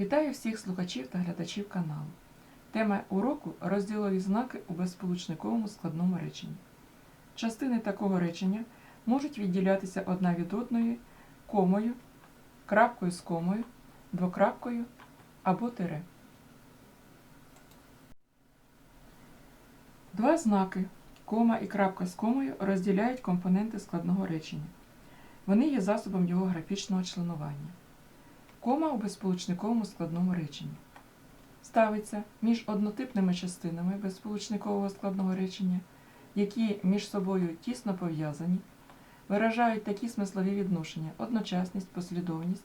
Вітаю всіх слухачів та глядачів каналу. Тема уроку розділові знаки у безсполучниковому складному реченні. Частини такого речення можуть відділятися одна від одної комою, крапкою з комою, двокрапкою або тире. Два знаки кома і крапка з комою розділяють компоненти складного речення. Вони є засобом його графічного членування. Кома у безсполучниковому складному реченні. Ставиться між однотипними частинами безсполучникового складного речення, які між собою тісно пов'язані, виражають такі смислові відношення, одночасність, послідовність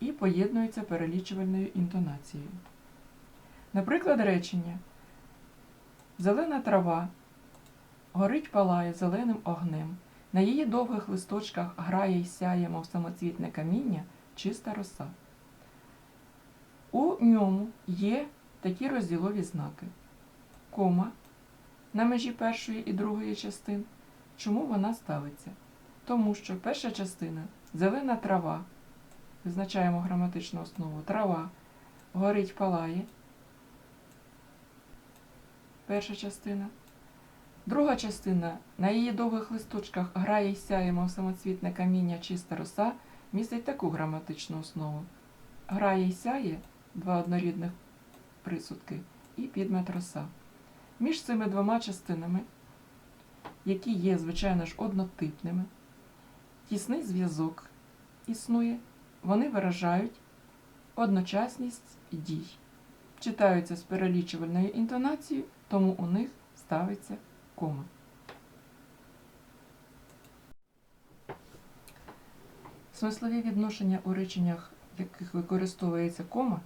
і поєднуються перелічувальною інтонацією. Наприклад, речення Зелена трава горить палає зеленим огнем. На її довгих листочках грає й сяє, мов самоцвітне каміння, чиста роса. У ньому є такі розділові знаки. Кома на межі першої і другої частин. Чому вона ставиться? Тому що перша частина зелена трава, визначаємо граматичну основу, трава, горить палає. Перша частина. Друга частина на її довгих листочках грає й сяє, мов самоцвітне каміння чиста роса, містить таку граматичну основу. Грає й сяє два однорідних присудки і підмет роса. Між цими двома частинами, які є, звичайно ж, однотипними, тісний зв'язок існує, вони виражають одночасність дій. Читаються з перелічувальною інтонацією, тому у них ставиться кома. Смислові відношення у реченнях, в яких використовується кома,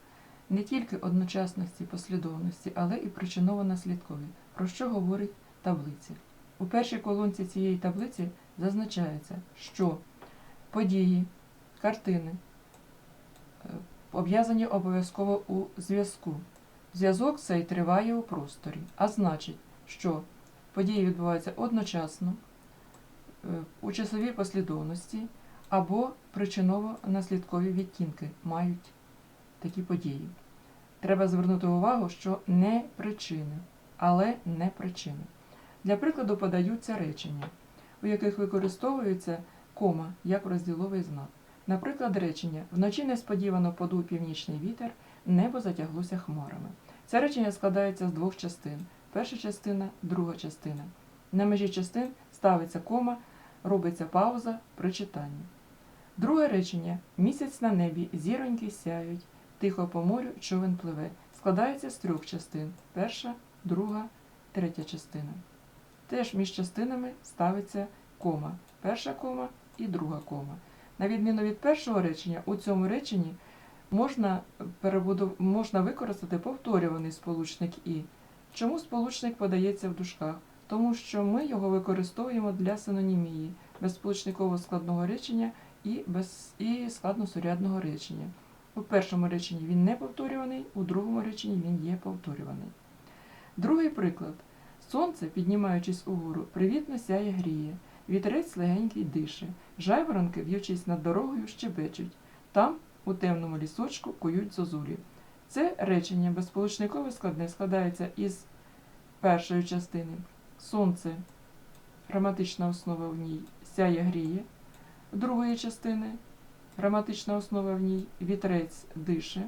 не тільки одночасності послідовності, але і причиново-наслідкові, про що говорить таблиця. У першій колонці цієї таблиці зазначається, що події, картини е, пов'язані обов'язково у зв'язку. Зв'язок цей триває у просторі, а значить, що події відбуваються одночасно е, у часовій послідовності або причиново-наслідкові відтінки мають такі події. Треба звернути увагу, що не причини, але не причини. Для прикладу подаються речення, у яких використовується кома як розділовий знак. Наприклад, речення вночі несподівано подув північний вітер, небо затяглося хмарами. Це речення складається з двох частин. Перша частина, друга частина. На межі частин ставиться кома, робиться пауза при читанні. Друге речення місяць на небі, зіроньки сяють, тихо по морю човен пливе. Складається з трьох частин. Перша, друга, третя частина. Теж між частинами ставиться кома. Перша кома і друга кома. На відміну від першого речення, у цьому реченні можна, перебудов... можна використати повторюваний сполучник і. Чому сполучник подається в дужках? Тому що ми його використовуємо для синонімії безсполучникового складного речення і, без... і складносурядного речення. У першому реченні він не повторюваний, у другому реченні він є повторюваний. Другий приклад. Сонце, піднімаючись угору, привітно сяє гріє, вітерець легенький дише, жайворонки, в'ючись над дорогою, щебечуть. Там, у темному лісочку, кують зозулі. Це речення безсполучникове складне складається із першої частини. Сонце, граматична основа в ній сяє гріє, другої частини граматична основа в ній вітрець дише,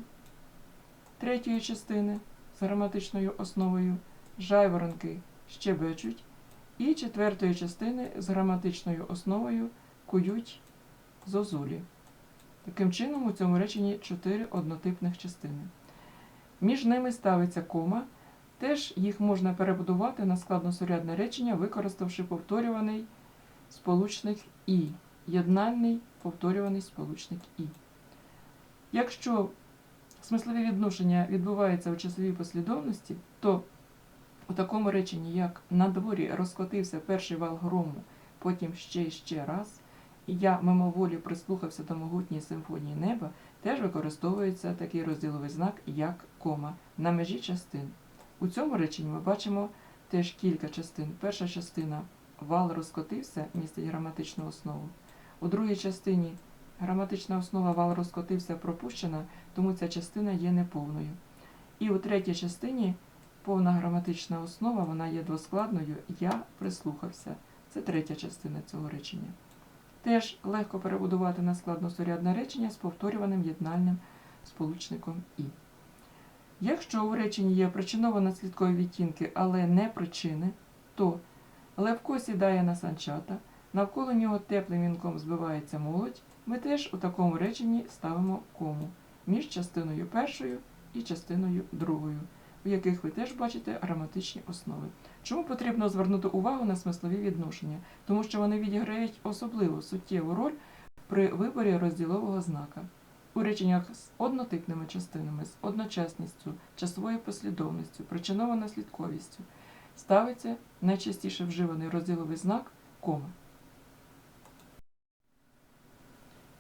третьої частини з граматичною основою жайворонки щебечуть, і четвертої частини з граматичною основою кують зозулі. Таким чином, у цьому реченні чотири однотипних частини. Між ними ставиться кома, теж їх можна перебудувати на складносурядне речення, використавши повторюваний сполучник І, єднальний повторюваний сполучник І. Якщо смислові відношення відбуваються у часовій послідовності, то у такому реченні, як на дворі розкотився перший вал грому, потім ще й ще раз, і я мимоволі прислухався до могутньої симфонії неба, теж використовується такий розділовий знак, як кома на межі частин. У цьому реченні ми бачимо теж кілька частин. Перша частина вал розкотився, містить граматичну основу. У другій частині Граматична основа вал розкотився пропущена, тому ця частина є неповною. І у третій частині повна граматична основа, вона є двоскладною. Я прислухався. Це третя частина цього речення. Теж легко перебудувати на складносурядне речення з повторюваним єднальним сполучником І. Якщо у реченні є причиново-наслідкові відтінки, але не причини, то Левко сідає на санчата, навколо нього теплим вінком збивається молодь, ми теж у такому реченні ставимо кому між частиною першою і частиною другою, у яких ви теж бачите граматичні основи. Чому потрібно звернути увагу на смислові відношення? Тому що вони відіграють особливу суттєву роль при виборі розділового знака. У реченнях з однотипними частинами, з одночасністю, часовою послідовністю, причиново-наслідковістю ставиться найчастіше вживаний розділовий знак кома.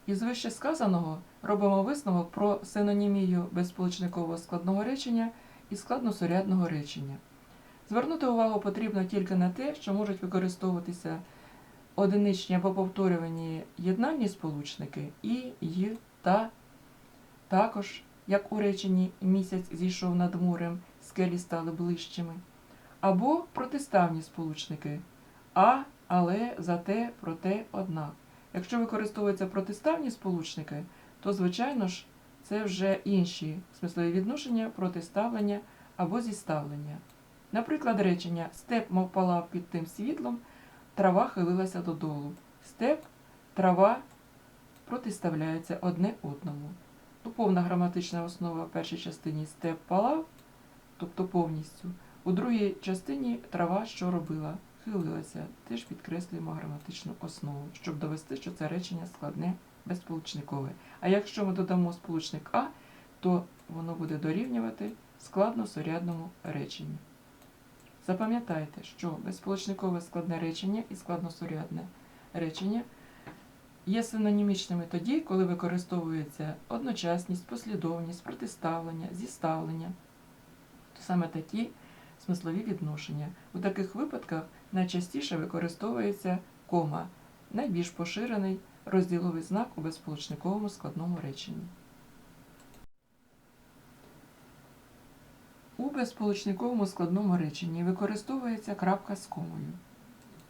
Із вище сказаного робимо висновок про синонімію безсполучникового складного речення і складносурядного речення. Звернути увагу потрібно тільки на те, що можуть використовуватися одиничні або повторювані єднальні сполучники і, й, та, також, як у реченні місяць зійшов над морем, скелі стали ближчими, або протиставні сполучники а, але, зате, проте, однак. Якщо використовуються протиставні сполучники, то, звичайно ж, це вже інші смислові відношення, протиставлення або зіставлення. Наприклад, речення степ мов палав під тим світлом, трава хилилася додолу. Степ, трава протиставляються одне одному. Ну, повна граматична основа в першій частині степ палав, тобто повністю. У другій частині трава що робила? Хилилася. Теж підкреслюємо граматичну основу, щоб довести, що це речення складне безсполучникове. А якщо ми додамо сполучник А, то воно буде дорівнювати складносурядному реченню. Запам'ятайте, що безсполучникове складне речення і складносурядне речення є синонімічними тоді, коли використовується одночасність, послідовність, протиставлення, зіставлення. То саме такі смислові відношення. У таких випадках найчастіше використовується кома, найбільш поширений розділовий знак у безсполучниковому складному реченні. У безсполучниковому складному реченні використовується крапка з комою.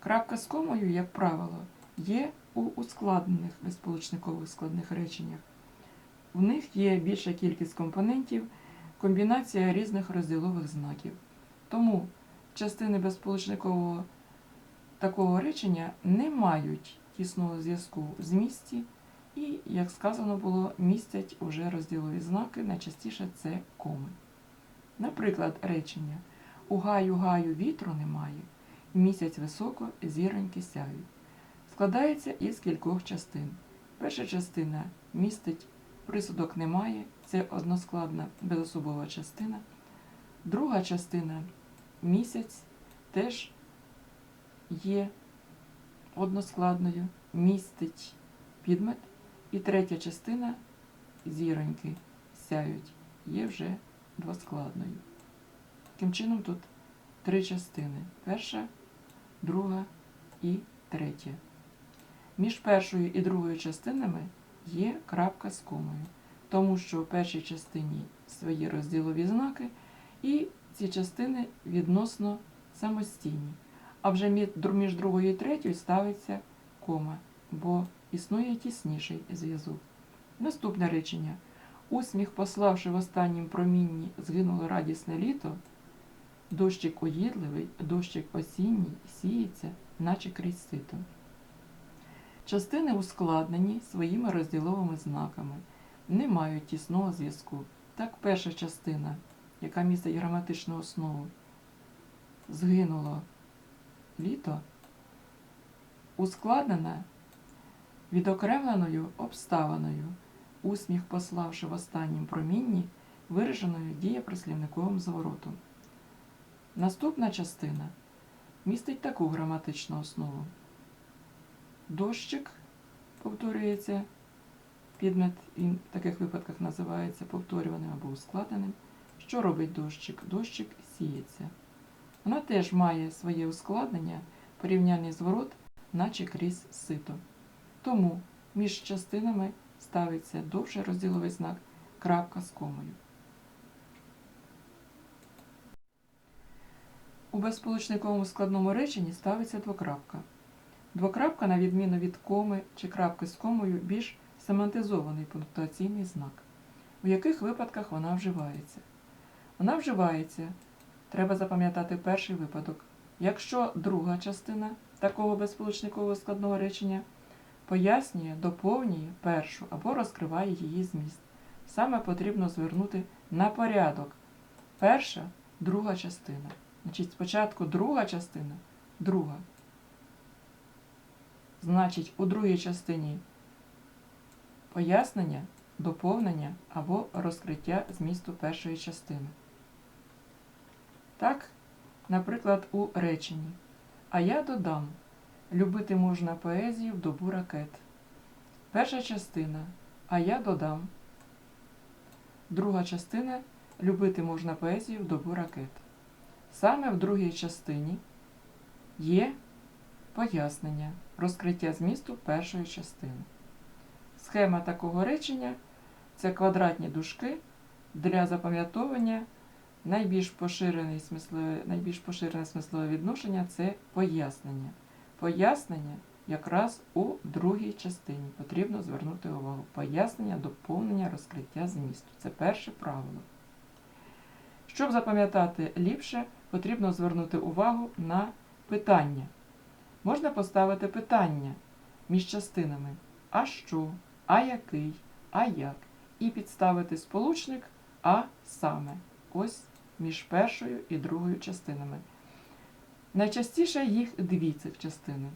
Крапка з комою, як правило, є у ускладнених безсполучникових складних реченнях. В них є більша кількість компонентів, комбінація різних розділових знаків. Тому частини безсполучникового такого речення не мають тісного зв'язку в змісті і, як сказано було, містять уже розділові знаки, найчастіше це коми. Наприклад, речення У гаю гаю вітру немає, місяць високо, зіроньки сяють. Складається із кількох частин. Перша частина містить присудок немає, це односкладна безособова частина. Друга частина місяць теж є односкладною, містить підмет. І третя частина зіроньки сяють, є вже двоскладною. Таким чином, тут три частини: перша, друга і третя. Між першою і другою частинами є крапка з комою, тому що в першій частині свої розділові знаки, і ці частини відносно самостійні. А вже між другою і третьою ставиться кома, бо існує тісніший зв'язок. Наступне речення. Усміх, пославши в останнім промінні, згинуло радісне літо. Дощик уїдливий, дощик осінній, сіється, наче крізь сито. Частини ускладнені своїми розділовими знаками, не мають тісного зв'язку. Так, перша частина, яка містить граматичну основу, згинуло літо, ускладнена відокремленою обставиною, усміх пославши в останнім промінні, вираженою дієприслівниковим зворотом. Наступна частина містить таку граматичну основу. Дощик повторюється, підмет в таких випадках називається повторюваним або ускладненим. Що робить дощик? Дощик сіється. Вона теж має своє ускладнення, порівняльний зворот, наче крізь сито. Тому між частинами ставиться довший розділовий знак крапка з комою. У безсполучниковому складному реченні ставиться двокрапка. Двокрапка, на відміну від коми чи крапки з комою, більш семантизований пунктуаційний знак. У яких випадках вона вживається? Вона вживається, треба запам'ятати перший випадок, якщо друга частина такого безсполучникового складного речення пояснює, доповнює першу або розкриває її зміст. Саме потрібно звернути на порядок. Перша, друга частина. Значить, спочатку друга частина, друга. Значить, у другій частині пояснення, доповнення або розкриття змісту першої частини. Так, наприклад, у реченні. А я додам. Любити можна поезію в добу ракет. Перша частина. А я додам. Друга частина. Любити можна поезію в добу ракет. Саме в другій частині є пояснення, розкриття змісту першої частини. Схема такого речення це квадратні дужки для запам'ятовування. Найбільш поширене смислове, найбільш поширене смислове відношення це пояснення. Пояснення якраз у другій частині потрібно звернути увагу. Пояснення, доповнення, розкриття змісту. Це перше правило. Щоб запам'ятати ліпше, потрібно звернути увагу на питання. Можна поставити питання між частинами а що, а який, а як, і підставити сполучник а саме. Ось між першою і другою частинами. Найчастіше їх дві цих частини.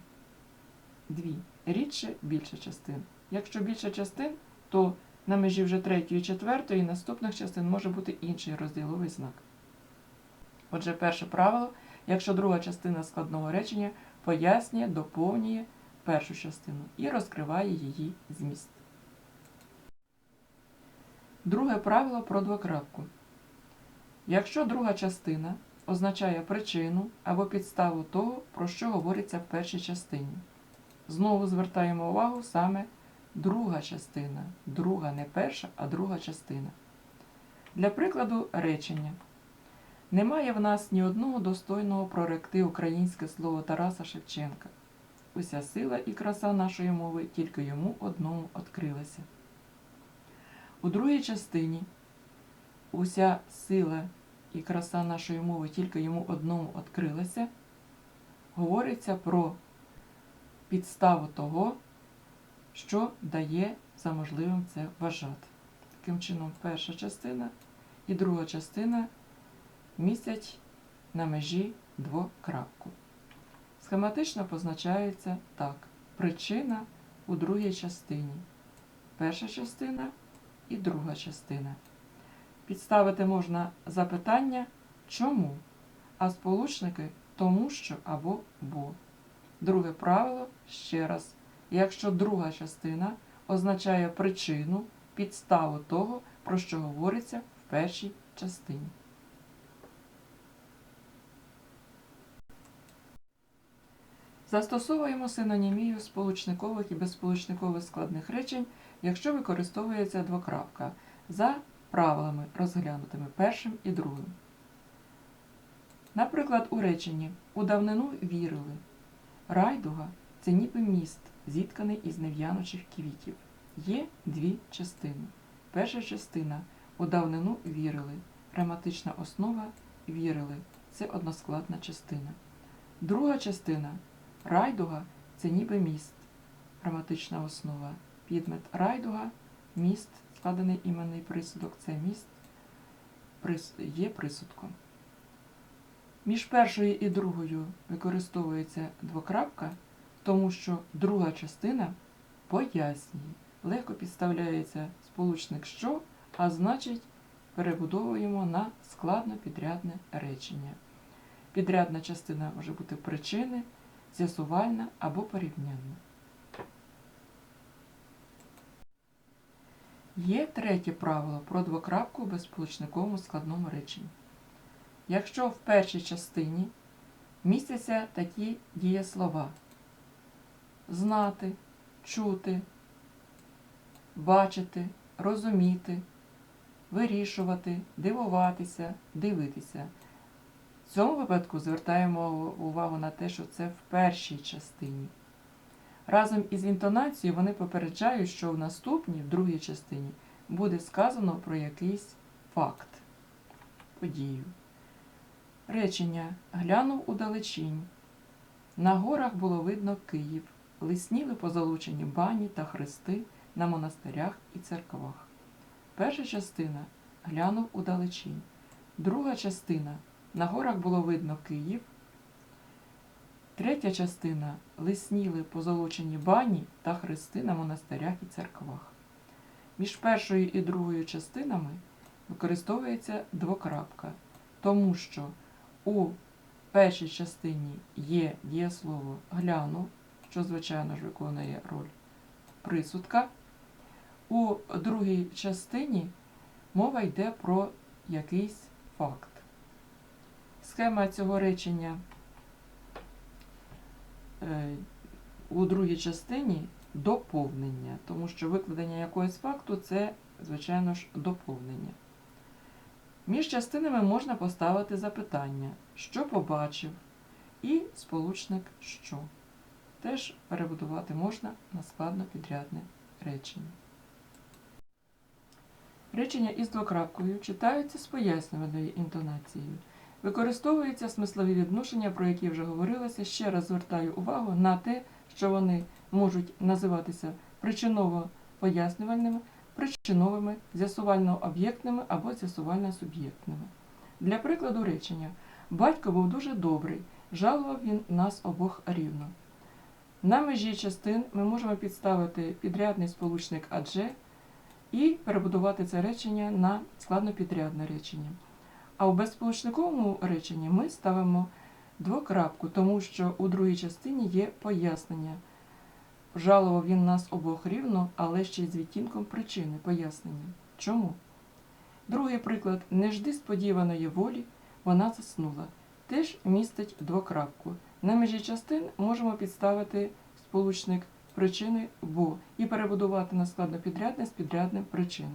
Дві. Рідше більше частин. Якщо більше частин, то на межі вже третьої четвертої і наступних частин може бути інший розділовий знак. Отже, перше правило, якщо друга частина складного речення пояснює, доповнює першу частину і розкриває її зміст. Друге правило про двокрапку. Якщо друга частина означає причину або підставу того, про що говориться в першій частині. Знову звертаємо увагу саме друга частина. Друга не перша, а друга частина. Для прикладу речення. Немає в нас ні одного достойного проректи українське слово Тараса Шевченка. Уся сила і краса нашої мови тільки йому одному відкрилася. У другій частині уся сила і краса нашої мови тільки йому одному відкрилася, говориться про підставу того, що дає за можливим це вважати. Таким чином, перша частина і друга частина містять на межі двокрапку. Схематично позначається так: причина у другій частині. Перша частина і друга частина. Підставити можна запитання чому, а сполучники тому що або бо. Друге правило ще раз. Якщо друга частина означає причину, підставу того, про що говориться в першій частині. Застосовуємо синонімію сполучникових і безсполучникових складних речень, якщо використовується двокрапка за правилами, розглянутими першим і другим. Наприклад, у реченні у давнину вірили. Райдуга це ніби міст, зітканий із нев'яночих квітів. Є дві частини. Перша частина у давнину вірили. Граматична основа вірили. Це односкладна частина. Друга частина райдуга це ніби міст. Граматична основа. Підмет райдуга міст, складений іменний присудок, це міст є присудком. Між першою і другою використовується двокрапка, тому що друга частина пояснює. Легко підставляється сполучник що, а значить перебудовуємо на складно підрядне речення. Підрядна частина може бути причини, з'ясувальна або порівнянна. Є третє правило про двокрапку у безсполучниковому складному реченні. Якщо в першій частині містяться такі дієслова знати, чути, бачити, розуміти, вирішувати, дивуватися, дивитися. В цьому випадку звертаємо увагу на те, що це в першій частині. Разом із інтонацією вони попереджають, що в наступній, в другій частині, буде сказано про якийсь факт, подію. Речення глянув удалечінь. На горах було видно Київ, лисніли позолочені бані та хрести на монастирях і церквах. Перша частина глянув удалечінь. Друга частина на горах було видно Київ. Третя частина лисніли позолочені бані та хрести на монастирях і церквах. Між першою і другою частинами використовується двокрапка, тому що у першій частині є дієслово глянув, що, звичайно ж, виконує роль присудка. У другій частині мова йде про якийсь факт. Схема цього речення у другій частині доповнення, тому що викладення якогось факту це, звичайно ж, доповнення. Між частинами можна поставити запитання, що побачив, і сполучник що. Теж перебудувати можна на складно підрядне речення. Речення із двокрапкою читаються з пояснювальною інтонацією. Використовуються смислові відношення, про які вже говорилося. Ще раз звертаю увагу на те, що вони можуть називатися причиново-пояснювальними, причиновими, з'ясувально-об'єктними або з'ясувально-суб'єктними. Для прикладу речення батько був дуже добрий, жалував він нас обох рівно. На межі частин ми можемо підставити підрядний сполучник адже і перебудувати це речення на складнопідрядне речення. А у безсполучниковому реченні ми ставимо двокрапку, тому що у другій частині є пояснення. Жалував він нас обох рівно, але ще й з відтінком причини пояснення. Чому? Другий приклад не жди сподіваної волі, вона заснула. Теж містить двокрапку. На межі частин можемо підставити сполучник причини бо і перебудувати на складнопідрядне з підрядним причин.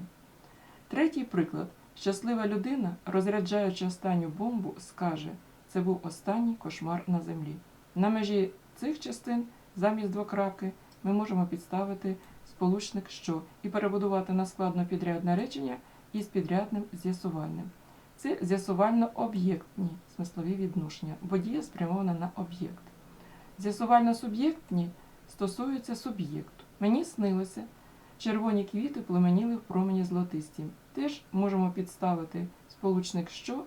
Третій приклад. Щаслива людина, розряджаючи останню бомбу, скаже це був останній кошмар на землі. На межі цих частин замість двокрапки ми можемо підставити сполучник що і перебудувати на складно-підрядне речення із підрядним з'ясувальним. Це з'ясувально-об'єктні смислові відношення, бо дія спрямована на об'єкт. З'ясувально-суб'єктні стосуються суб'єкту. Мені снилося, червоні квіти племеніли в промені золотисті. Теж можемо підставити сполучник що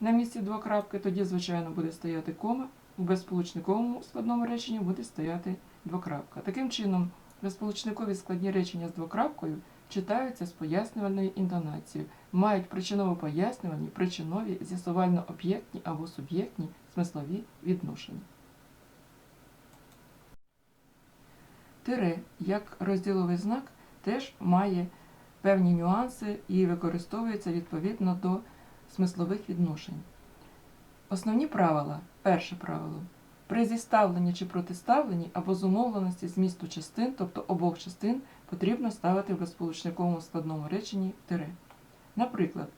на місці двокрапки, тоді, звичайно, буде стояти кома, у безсполучниковому складному реченні буде стояти двокрапка. Таким чином, безсполучникові складні речення з двокрапкою читаються з пояснювальною інтонацією, мають причиново-пояснювальні, причинові, з'ясувально-об'єктні або суб'єктні смислові відношення. Тире, як розділовий знак, теж має певні нюанси і використовується відповідно до смислових відношень. Основні правила. Перше правило. При зіставленні чи протиставленні або зумовленості змісту частин, тобто обох частин, потрібно ставити в безсполучниковому складному реченні тире. Наприклад,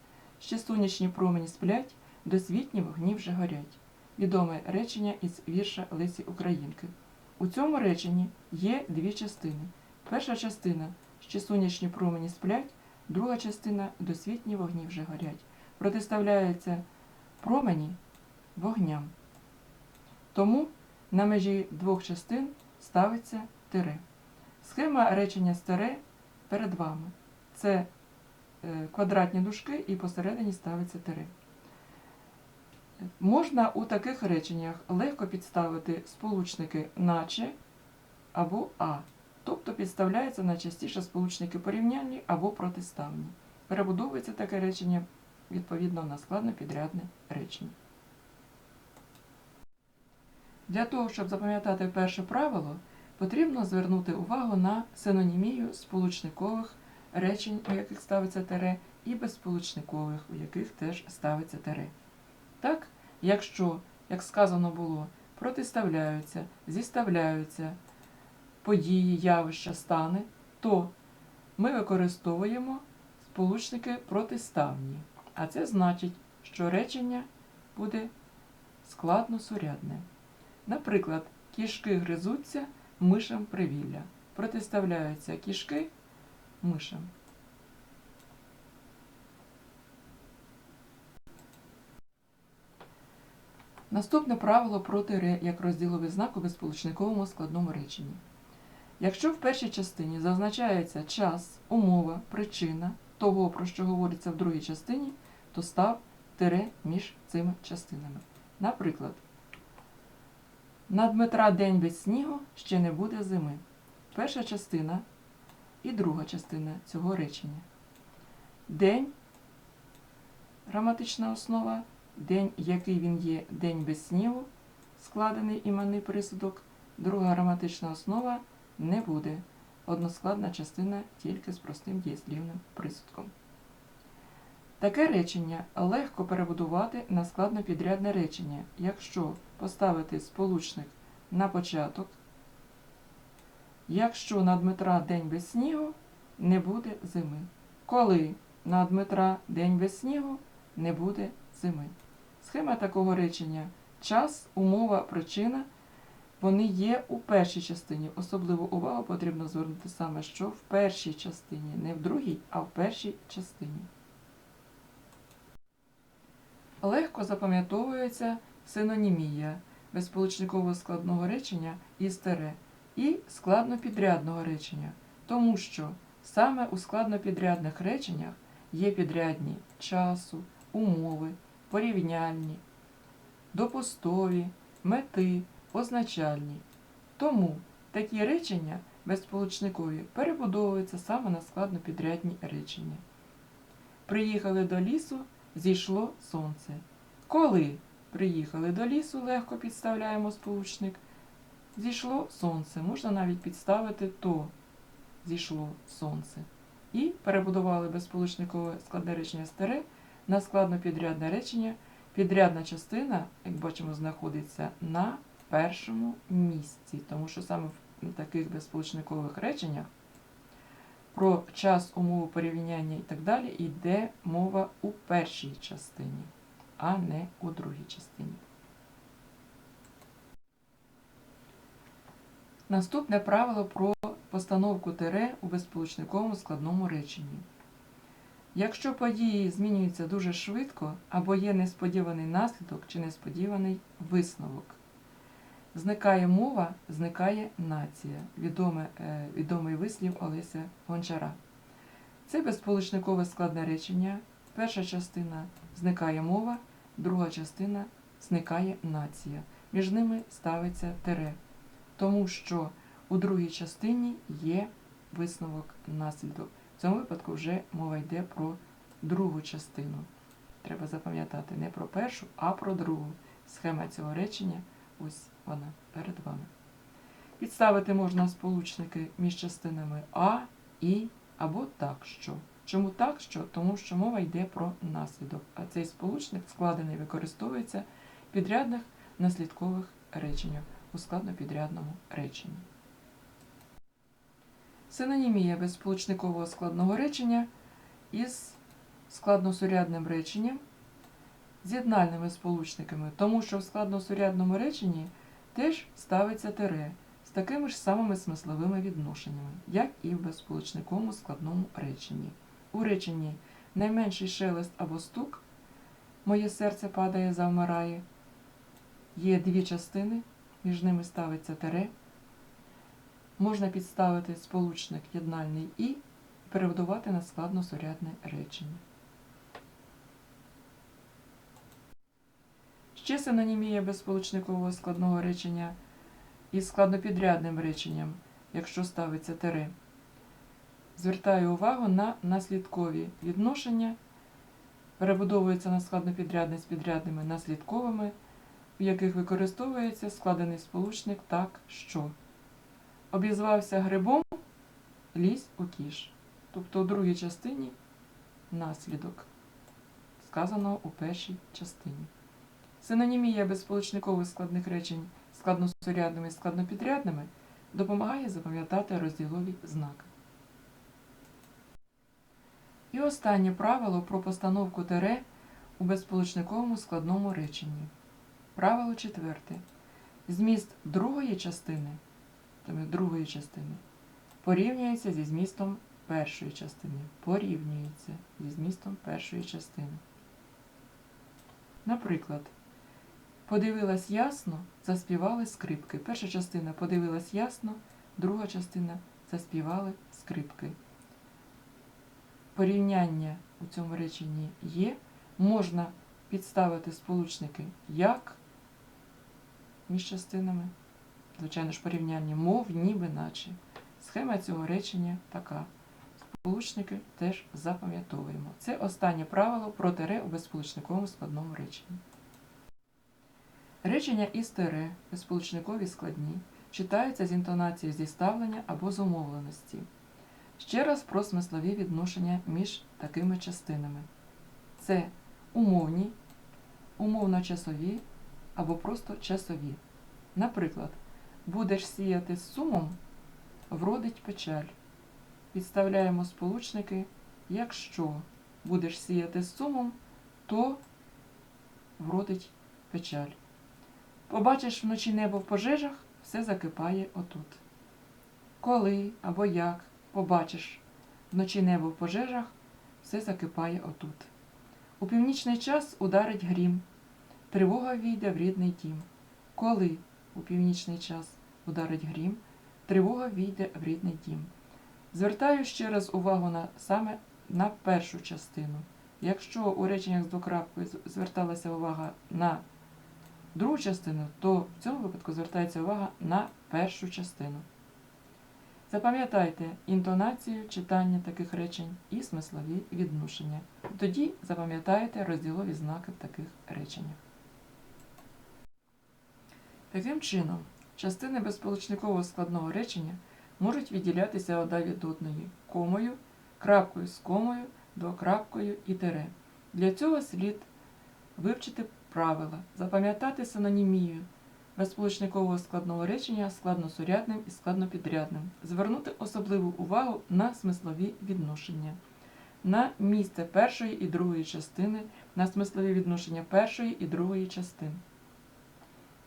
ще сонячні промені сплять, досвітні вогні вже горять. Відоме речення із вірша Лесі Українки. У цьому реченні є дві частини. Перша частина ще сонячні промені сплять, друга частина досвітні вогні вже горять. Протиставляються промені вогням. Тому на межі двох частин ставиться тире. Схема речення з перед вами. Це е, квадратні дужки і посередині ставиться тире. Можна у таких реченнях легко підставити сполучники наче або а, тобто підставляються найчастіше сполучники порівняльні або протиставні. Перебудовується таке речення відповідно на складно-підрядне речення. Для того, щоб запам'ятати перше правило, потрібно звернути увагу на синонімію сполучникових речень, у яких ставиться тире, і безсполучникових, у яких теж ставиться тире. Так, якщо, як сказано було, протиставляються, зіставляються події, явища, стани, то ми використовуємо сполучники протиставні. А це значить, що речення буде складносурядне. Наприклад, кішки гризуться мишам привілля. Протиставляються кішки мишам. Наступне правило про тире як розділовий знак у безсполучниковому складному реченні. Якщо в першій частині зазначається час, умова, причина того, про що говориться в другій частині, то став тире між цими частинами. Наприклад, на Дмитра день без снігу ще не буде зими. Перша частина і друга частина цього речення. День граматична основа, день, який він є, день без снігу, складений іменний присудок. Друга граматична основа не буде. Односкладна частина тільки з простим дієслівним присудком. Таке речення легко перебудувати на складнопідрядне речення, якщо поставити сполучник на початок, якщо на Дмитра день без снігу не буде зими. Коли на Дмитра день без снігу не буде зими. Схема такого речення час, умова, причина. Вони є у першій частині. Особливу увагу потрібно звернути саме, що в першій частині, не в другій, а в першій частині. Легко запам'ятовується синонімія безсполучникового складного речення із тере і складнопідрядного речення, тому що саме у складнопідрядних реченнях є підрядні часу, умови, порівняльні, допустові, мети, означальні. Тому такі речення безсполучникові перебудовуються саме на складнопідрядні речення. Приїхали до лісу, зійшло сонце. Коли приїхали до лісу, легко підставляємо сполучник. Зійшло сонце. Можна навіть підставити то зійшло сонце. І перебудували безсполучникове складне речення старе на складнопідрядне речення. Підрядна частина, як бачимо, знаходиться на першому місці, тому що саме в таких безсполучникових реченнях про час, умову порівняння і так далі йде мова у першій частині, а не у другій частині. Наступне правило про постановку тире у безсполучниковому складному реченні. Якщо події змінюються дуже швидко або є несподіваний наслідок чи несподіваний висновок, зникає мова, зникає нація. Відоме, е, відомий вислів Олеся Гончара. Це безсполучникове складне речення. Перша частина зникає мова, друга частина зникає нація. Між ними ставиться тире, тому що у другій частині є висновок наслідок. В цьому випадку вже мова йде про другу частину. Треба запам'ятати не про першу, а про другу. Схема цього речення ось вона перед вами. Підставити можна сполучники між частинами А, І або так що. Чому так що? Тому що мова йде про наслідок, а цей сполучник складений використовується в підрядних наслідкових реченнях у складнопідрядному реченні. Синонімія безсполучникового складного речення із складносурядним реченням з'єднальними сполучниками, тому що в складносурядному реченні теж ставиться тире з такими ж самими смисловими відношеннями, як і в безсполучниковому складному реченні. У реченні найменший шелест або стук, моє серце падає, завмирає, є дві частини, між ними ставиться тире. Можна підставити сполучник єднальний і перебудувати на складносурядне речення. Ще синонімія безсполучникового складного речення із складнопідрядним реченням, якщо ставиться тире. Звертаю увагу на наслідкові відношення, перебудовується на складнопідрядне з підрядними наслідковими, в яких використовується складений сполучник так, що. Обізвався грибом, лізь у кіш. Тобто у другій частині наслідок, сказаного у першій частині. Синонімія безсполучникових складних речень складносурядними і складнопідрядними допомагає запам'ятати розділові знаки. І останнє правило про постановку тире у безполучниковому складному реченні. Правило четверте. Зміст другої частини, другої частини порівнюється зі змістом першої частини. Порівнюється зі змістом першої частини. Наприклад, подивилась ясно, заспівали скрипки. Перша частина подивилась ясно, друга частина заспівали скрипки. Порівняння у цьому реченні є. Можна підставити сполучники як між частинами. Звичайно ж, порівняння мов, ніби наче. Схема цього речення така. Сполучники теж запам'ятовуємо. Це останнє правило про тире у безсполучниковому складному реченні. Речення із тире безсполучникові складні читаються з інтонацією зіставлення або зумовленості. Ще раз про смислові відношення між такими частинами. Це умовні, умовно-часові або просто часові. Наприклад, будеш сіяти з сумом, вродить печаль. Підставляємо сполучники, якщо будеш сіяти з сумом, то вродить печаль. Побачиш вночі небо в пожежах, все закипає отут. Коли або як побачиш вночі небо в пожежах, все закипає отут. У північний час ударить грім, тривога війде в рідний дім. Коли у північний час ударить грім, тривога війде в рідний дім. Звертаю ще раз увагу на саме на першу частину. Якщо у реченнях з двокрапкою зверталася увага на другу частину, то в цьому випадку звертається увага на першу частину. Запам'ятайте інтонацію читання таких речень і смислові відношення. Тоді запам'ятаєте розділові знаки таких реченнях. Таким чином, частини безполучникового складного речення можуть відділятися одна від одної комою, крапкою з комою, двокрапкою і тире. Для цього слід вивчити правила, запам'ятати синонімію безполучникового складного речення складносурядним і складнопідрядним, звернути особливу увагу на смислові відношення, на місце першої і другої частини, на смислові відношення першої і другої частин.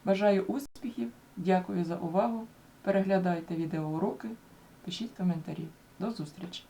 Бажаю успіхів, дякую за увагу. Переглядайте відеоуроки, пишіть коментарі. До зустрічі!